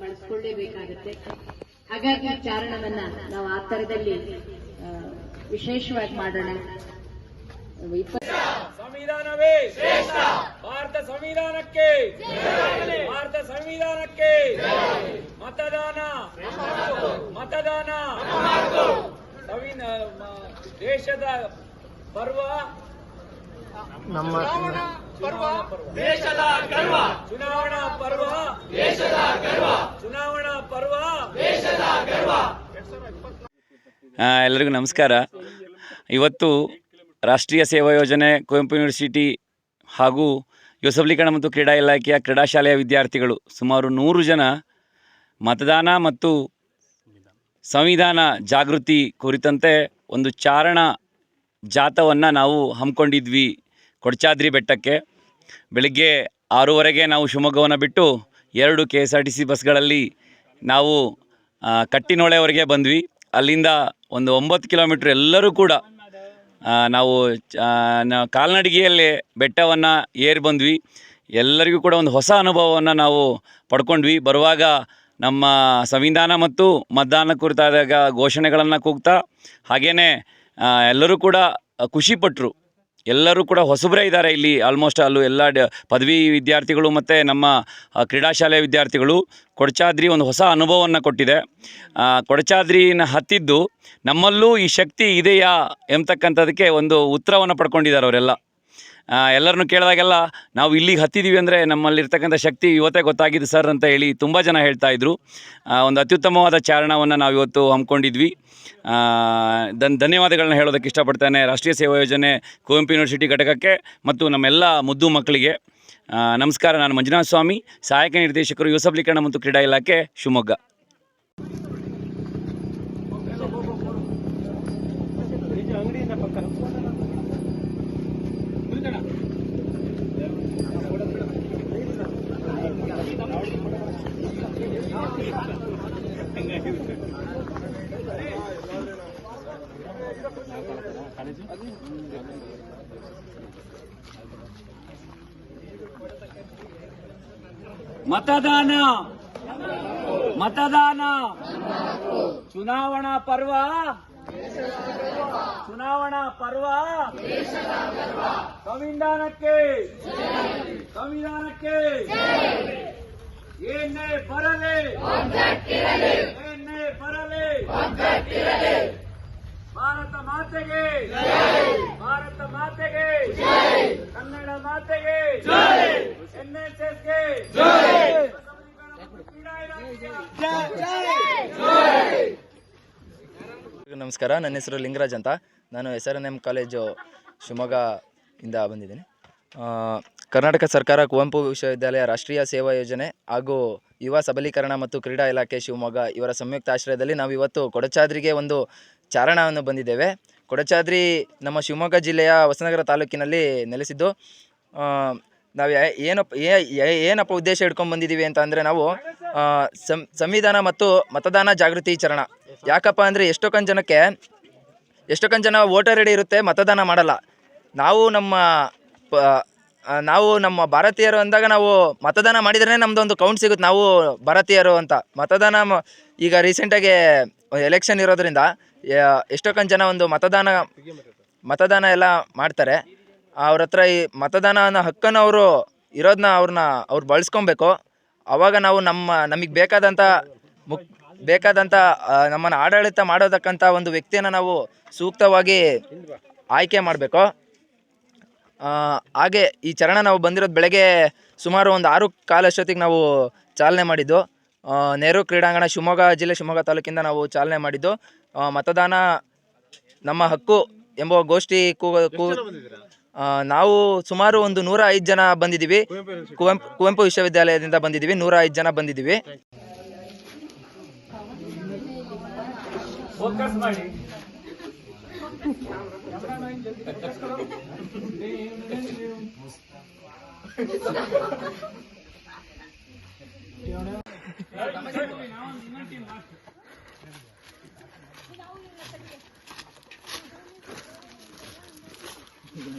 ಬಳಸ್ಕೊಳ್ಳೇಬೇಕಾಗುತ್ತೆ. ಹಾಗಾಗಿ ಚಾರಣವನ್ನ ನಾವು ಆ ತರದಲ್ಲಿ ವಿಶೇಷವಾಗಿ ಮಾಡೋಣ. ಸಂವಿಧಾನವೇ ಶ್ರೇಷ್ಠ. ಭಾರತ ಸಂವಿಧಾನಕ್ಕೆ ಭಾರತ ಸಂವಿಧಾನಕ್ಕೆ ಮತದಾನ ಮತದಾನ ದೇಶದ ಪರ್ವ. ನಮ್ಮ ದೇಶದ ಗರ್ವ. ಚುನಾವಣಾ ಪರ್ವ. ದೇಶದ ಗರ್ವ. ಚುನಾವಣಾ ಪರ್ವ ಎಲ್ಲರಿಗೂ ನಮಸ್ಕಾರ. ಇವತ್ತು ರಾಷ್ಟ್ರೀಯ ಸೇವಾ ಯೋಜನೆ ಕುವೆಂಪು ಯೂನಿವರ್ಸಿಟಿ ಹಾಗೂ ಯುವ ಸಬಲೀಕರಣ ಮತ್ತು ಕ್ರೀಡಾ ಇಲಾಖೆಯ ಕ್ರೀಡಾ ಶಾಲೆಯ ವಿದ್ಯಾರ್ಥಿಗಳು ಸುಮಾರು ನೂರು ಜನ ಮತದಾನ ಮತ್ತು ಸಂವಿಧಾನ ಜಾಗೃತಿ ಕುರಿತಂತೆ ಒಂದು ಚಾರಣ ಜಾಥವನ್ನು ನಾವು ಹಮ್ಮಿಕೊಂಡಿದ್ವಿ ಕೊಡಚಾದ್ರಿ ಬೆಟ್ಟಕ್ಕೆ. ಬೆಳಿಗ್ಗೆ ಆರೂವರೆಗೆ ನಾವು ಶಿವಮೊಗ್ಗವನ್ನು ಬಿಟ್ಟು ಎರಡು K S R T C ಬಸ್ಗಳಲ್ಲಿ ನಾವು ಕಟ್ಟಿನೊಳೆವರೆಗೆ ಬಂದ್ವಿ. ಅಲ್ಲಿಂದ ಒಂದು ಒಂಬತ್ತು ಕಿಲೋಮೀಟ್ರ್ ಎಲ್ಲರೂ ಕೂಡ ನಾವು ಕಾಲ್ನಡಿಗೆಯಲ್ಲೇ ಬೆಟ್ಟವನ್ನು ಏರಿ ಬಂದ್ವಿ. ಎಲ್ಲರಿಗೂ ಕೂಡ ಒಂದು ಹೊಸ ಅನುಭವವನ್ನು ನಾವು ಪಡ್ಕೊಂಡ್ವಿ. ಬರುವಾಗ ನಮ್ಮ ಸಂವಿಧಾನ ಮತ್ತು ಮತದಾನ ಕುರಿತಾದಾಗ ಘೋಷಣೆಗಳನ್ನು ಕೂಗ್ತಾ ಹಾಗೆಯೇ ಎಲ್ಲರೂ ಕೂಡ ಖುಷಿಪಟ್ಟರು ಎಲ್ಲರೂ ಕೂಡ ಹೊಸಬ್ರೇ ಇದ್ದಾರೆ ಇಲ್ಲಿ ಆಲ್ಮೋಸ್ಟ್ ಅಲ್ಲೂ ಎಲ್ಲ ಪದವಿ ವಿದ್ಯಾರ್ಥಿಗಳು ಮತ್ತು ನಮ್ಮ ಕ್ರೀಡಾಶಾಲೆ ಕ್ರೀಡಾ ಶಾಲೆಯ ವಿದ್ಯಾರ್ಥಿಗಳು. ಕೊಡಚಾದ್ರಿ ಒಂದು ಹೊಸ ಅನುಭವವನ್ನು ಕೊಟ್ಟಿದೆ. ಕೊಡಚಾದ್ರಿನ ಹತ್ತಿದ್ದು ನಮ್ಮಲ್ಲೂ ಈ ಶಕ್ತಿ ಇದೆಯಾ ಎಂಬತಕ್ಕಂಥದ್ದಕ್ಕೆ ಒಂದು ಉತ್ತರವನ್ನು ಪಡ್ಕೊಂಡಿದ್ದಾರೆ ಅವರೆಲ್ಲ. ಎಲ್ಲರನ್ನು ಕೇಳಿದಾಗೆಲ್ಲ ನಾವು ಇಲ್ಲಿಗೆ ಹತ್ತಿದ್ದೀವಿ ಅಂದರೆ ನಮ್ಮಲ್ಲಿರ್ತಕ್ಕಂಥ ಶಕ್ತಿ ಇವತ್ತೇ ಗೊತ್ತಾಗಿದೆ ಸರ್ ಅಂತ ಹೇಳಿ ತುಂಬ ಜನ ಹೇಳ್ತಾ ಇದ್ರು. ಒಂದು ಅತ್ಯುತ್ತಮವಾದ ಚಾರಣವನ್ನು ನಾವು ಇವತ್ತು ಹಮ್ಮಿಕೊಂಡಿದ್ವಿ. ದನ್ ಧನ್ಯವಾದಗಳನ್ನ ಹೇಳೋದಕ್ಕೆ ಇಷ್ಟಪಡ್ತೇನೆ. ರಾಷ್ಟ್ರೀಯ ಸೇವಾ ಯೋಜನೆ ಕುವೆಂಪು ಯೂನಿವರ್ಸಿಟಿ ಘಟಕಕ್ಕೆ ಮತ್ತು ನಮ್ಮೆಲ್ಲ ಮುದ್ದು ಮಕ್ಕಳಿಗೆ. ನಮಸ್ಕಾರ, ನಾನು ಮಂಜುನಾಥ ಸ್ವಾಮಿ ಸಹಾಯಕ ನಿರ್ದೇಶಕರು ಯುವ ಸಬಲೀಕರಣ ಮತ್ತು ಕ್ರೀಡಾ ಇಲಾಖೆ ಶಿವಮೊಗ್ಗ. ಮತದಾನ. ಮತದಾನ. ಚುನಾವಣಾ ಪರ್ವ. ಚುನಾವಣಾ ಪರ್ವ. ಸಂವಿಧಾನಕ್ಕೆ. ಸಂವಿಧಾನಕ್ಕೆ. ಏನೇ ಬರಲಿ. ಏನೇ ಬರಲಿ. ಭಾರತ ಮಾತೆಗೆ. ಭಾರತ ಮಾತೆಗೆ. ಕನ್ನಡ ಮಾತೆಗೆ. ಎನ್ಎಸ್ಎಸ್ಗೆ. ನಮಸ್ಕಾರ. ನನ್ನ ಹೆಸರು ಲಿಂಗರಾಜ್ ಅಂತ. ನಾನು S R N M college Shivamogga ಇಂದ ಬಂದಿದ್ದೀನಿ ಕರ್ನಾಟಕ ಸರ್ಕಾರ ಕುವೆಂಪು ವಿಶ್ವವಿದ್ಯಾಲಯ ರಾಷ್ಟ್ರೀಯ ಸೇವಾ ಯೋಜನೆ ಹಾಗೂ ಯುವ ಸಬಲೀಕರಣ ಮತ್ತು ಕ್ರೀಡಾ ಇಲಾಖೆ ಶಿವಮೊಗ್ಗ ಇವರ ಸಂಯುಕ್ತ ಆಶ್ರಯದಲ್ಲಿ ನಾವು ಇವತ್ತು ಕೊಡಚಾದ್ರಿಗೆ ಒಂದು ಚಾರಣವನ್ನು ಬಂದಿದ್ದೇವೆ. ಕೊಡಚಾದ್ರಿ ನಮ್ಮ ಶಿವಮೊಗ್ಗ ಜಿಲ್ಲೆಯ ಹೊಸನಗರ ತಾಲೂಕಿನಲ್ಲಿ ನೆಲೆಸಿದ್ದು ನಾವು ಏನಪ್ಪ ಏನಪ್ಪ ಉದ್ದೇಶ ಇಟ್ಕೊಂಡು ಬಂದಿದ್ದೀವಿ ಅಂತ ಅಂದರೆ ನಾವು ಸಂವಿಧಾನ ಮತ್ತು ಮತದಾನ ಜಾಗೃತಿ ಚರಣ. ಯಾಕಪ್ಪ ಅಂದರೆ ಎಷ್ಟೊಂದು ಜನಕ್ಕೆ ಎಷ್ಟೊಂದು ಜನ ವೋಟರ್ ಐಡಿ ಇರುತ್ತೆ, ಮತದಾನ ಮಾಡಲ್ಲ. ನಾವು ನಮ್ಮ, ಪ- ನಾವು ನಮ್ಮ ಭಾರತೀಯರು ಅಂದಾಗ ನಾವು ಮತದಾನ ಮಾಡಿದ್ರೆ ನಮ್ಮದೊಂದು ಕೌಂಟ್ ಸಿಗುತ್ತೆ. ನಾವು ಭಾರತೀಯರು ಅಂತ. ಮತದಾನ ಈಗ ರೀಸೆಂಟಾಗಿ ಎಲೆಕ್ಷನ್ ಇರೋದ್ರಿಂದ ಯಾ- ಜನ ಒಂದು ಮತದಾನ ಮತದಾನ ಎಲ್ಲ ಮಾಡ್ತಾರೆ. ಅವ್ರ ಹತ್ರ ಈ ಮತದಾನ ಅನ್ನೋ ಹಕ್ಕನ್ನು ಅವರು ಇರೋದನ್ನ ಅವ್ರನ್ನ ಅವ್ರು ಬಳಸ್ಕೊಬೇಕು. ಅವಾಗ ನಾವು ನಮ್ಮ ನಮಗೆ ಬೇಕಾದಂಥ ಮುಕ್ ಬೇಕಾದಂಥ ನಮ್ಮನ್ನು ಆಡಳಿತ ಮಾಡೋದಕ್ಕಂಥ ಒಂದು ವ್ಯಕ್ತಿಯನ್ನು ನಾವು ಸೂಕ್ತವಾಗಿ ಆಯ್ಕೆ ಮಾಡಬೇಕು. ಹಾಗೆ ಈ ಚರಣ ನಾವು ಬಂದಿರೋದು ಬೆಳಗ್ಗೆ ಸುಮಾರು ಒಂದು ಆರು ಕಾಲಷ್ಟೊತ್ತಿಗೆ ನಾವು ಚಾಲನೆ ಮಾಡಿದ್ದು. ನೆಹರು ಕ್ರೀಡಾಂಗಣ ಶಿವಮೊಗ್ಗ ಜಿಲ್ಲೆ ಶಿವಮೊಗ್ಗ ತಾಲೂಕಿಂದ ನಾವು ಚಾಲನೆ ಮಾಡಿದ್ದು. ಮತದಾನ ನಮ್ಮ ಹಕ್ಕು ಎಂಬ ಗೋಷ್ಠಿ ಕೂ ಕೂ ನಾವು ಸುಮಾರು ಒಂದು ನೂರ ಐದು ಜನ ಬಂದಿದ್ದೀವಿ. ಕುವೆಂಪು ಕುವೆಂಪು ವಿಶ್ವವಿದ್ಯಾಲಯದಿಂದ ಬಂದಿದ್ದೀವಿ. ನೂರ ಐದು ಜನ ಬಂದಿದ್ದೀವಿ.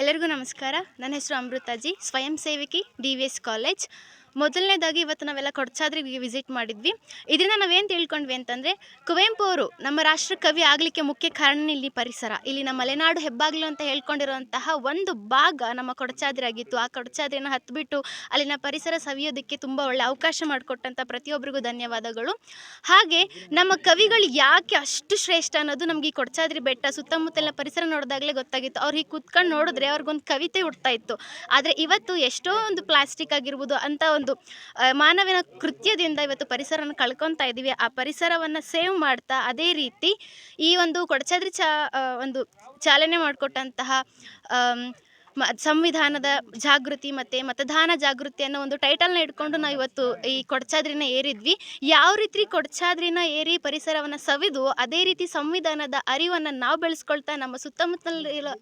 ಎಲ್ಲರಿಗೂ ನಮಸ್ಕಾರ. ನನ್ನ ಹೆಸರು ಅಮೃತಾಜಿ. ಸ್ವಯಂ ಸೇವಕಿ ಡಿ ವಿ ಎಸ್ ಕಾಲೇಜ್. ಮೊದಲನೇದಾಗಿ ಇವತ್ತು ನಾವೆಲ್ಲ ಕೊಡಚಾದ್ರಿಗೆ ವಿಸಿಟ್ ಮಾಡಿದ್ವಿ. ಇದರಿಂದ ನಾವೇನು ತಿಳ್ಕೊಂಡ್ವಿ ಅಂತಂದರೆ, ಕುವೆಂಪು ಅವರು ನಮ್ಮ ರಾಷ್ಟ್ರ ಕವಿ ಆಗಲಿಕ್ಕೆ ಮುಖ್ಯ ಕಾರಣ ಇಲ್ಲಿ ಪರಿಸರ. ಇಲ್ಲಿ ನಮ್ಮ ಮಲೆನಾಡು ಹೆಬ್ಬಾಗಿಲು ಅಂತ ಹೇಳ್ಕೊಂಡಿರುವಂತಹ ಒಂದು ಭಾಗ ನಮ್ಮ ಕೊಡಚಾದ್ರಿ ಆಗಿತ್ತು. ಆ ಕೊಡಚಾದ್ರಿನ ಹತ್ಬಿಟ್ಟು ಅಲ್ಲಿನ ಪರಿಸರ ಸವಿಯೋದಕ್ಕೆ ತುಂಬ ಒಳ್ಳೆ ಅವಕಾಶ ಮಾಡಿಕೊಟ್ಟಂಥ ಪ್ರತಿಯೊಬ್ಬರಿಗೂ ಧನ್ಯವಾದಗಳು. ಹಾಗೆ ನಮ್ಮ ಕವಿಗಳು ಯಾಕೆ ಅಷ್ಟು ಶ್ರೇಷ್ಠ ಅನ್ನೋದು ನಮಗೆ ಈ ಕೊಡಚಾದ್ರಿ ಬೆಟ್ಟ ಸುತ್ತಮುತ್ತಲಿನ ಪರಿಸರ ನೋಡಿದಾಗಲೇ ಗೊತ್ತಾಗಿತ್ತು. ಅವ್ರು ಹೀಗೆ ಕುತ್ಕೊಂಡು ನೋಡಿದ್ರೆ ಅವ್ರಿಗೊಂದು ಕವಿತೆ ಹುಡ್ತಾ ಇತ್ತು. ಆದರೆ ಇವತ್ತು ಎಷ್ಟೋ ಒಂದು ಪ್ಲಾಸ್ಟಿಕ್ ಆಗಿರ್ಬೋದು ಅಂತ ಒಂದು ಮಾನವನ ಕೃತ್ಯದಿಂದ ಇವತ್ತು ಪರಿಸರನ ಕಳ್ಕೊತಾ ಇದ್ದೀವಿ ಆ ಪರಿಸರವನ್ನು ಸೇವ್ ಮಾಡ್ತಾ ಅದೇ ರೀತಿ ಈ ಒಂದು ಕೊಡಚಾದ್ರಿ ಚಾ ಒಂದು ಚಾಲನೆ ಮಾಡಿಕೊಟ್ಟಂತಹ ಸಂವಿಧಾನದ ಜಾಗೃತಿ ಮತ್ತು ಮತದಾನ ಜಾಗೃತಿ ಅನ್ನೋ ಒಂದು ಟೈಟಲ್ನ ಇಟ್ಕೊಂಡು ನಾವು ಇವತ್ತು ಈ ಕೊಡಚಾದ್ರಿನ ಏರಿದ್ವಿ. ಯಾವ ರೀತಿ ಕೊಡಚಾದ್ರಿನ ಏರಿ ಪರಿಸರವನ್ನು ಸವಿದು ಅದೇ ರೀತಿ ಸಂವಿಧಾನದ ಅರಿವನ್ನು ನಾವು ಬೆಳೆಸ್ಕೊಳ್ತಾ ನಮ್ಮ ಸುತ್ತಮುತ್ತಲಿರೋ